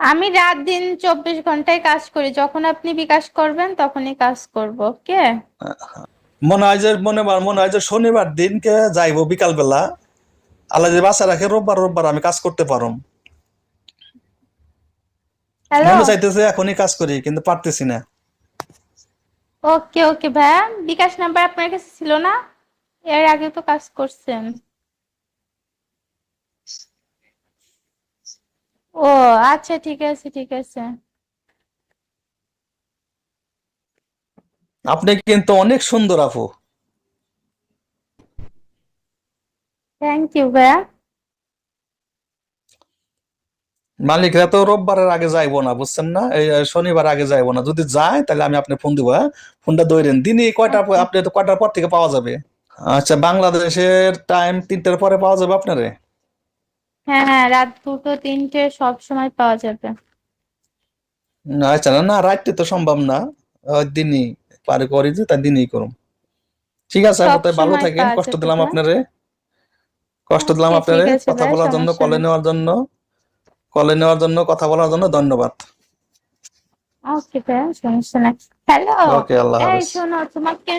আমি রাত দিন চব্বিশ ঘন্টায় কাজ করি। যখন আপনি বিকাশ করবেন তখনই কাজ করব ওকে? মনে হয় যে মনে মনে হয় যে শনিবার দিনকে যাইবো বিকাল বেলা আল্লাহ যে বাসা রাখে রোববার রোববার আমি কাজ করতে পারম। হ্যালো মনে চাইতেছে এখনই কাজ করি কিন্তু পারতেছি না। ওকে ওকে ভাইয়া। বিকাশ নাম্বার আপনার কাছে ছিল না? এর আগে তো কাজ করছেন। ও আচ্ছা ঠিক আছে ঠিক আছে। আপনি কিন্তু অনেক সুন্দর আপু। থ্যাংক ইউ ভাইয়া। মালিকরা তো রোববারের আগে যাইবো না বুঝছেন না? এই শনিবার আগে যাইবো না। যদি যায় তাহলে আমি আপনি ফোন দিব হ্যাঁ? ফোনটা দইরেন দিনই কয়টা আচ্ছা। আপনি তো কয়টার পর থেকে পাওয়া যাবে? আচ্ছা বাংলাদেশের টাইম তিনটার পরে পাওয়া যাবে আপনারে? হ্যাঁ হ্যাঁ রাত দুটো তিনটে সব সময় পাওয়া যাবে। না, আচ্ছা না না রাইতে তো সম্ভব না। ওই দিনই পারে করি যে তাই দিনই করুম। ঠিক আছে সব তাই ভালো সময় থাকেন পাওয়া কষ্ট যাবে দিলাম ভাই। আপনারে। কষ্ট দিলাম Okay, আপনারে আছে কথা ভাই, বলার জন্য সমস্যা কলে নেই। নেওয়ার জন্য কলে নেওয়ার জন্য কথা বলার জন্য ধন্যবাদ। ওকে ভাইয়া সমস্যা নাই। হ্যালো ওকে আল্লাহ এই হাফেজ। শোনো তোমাকে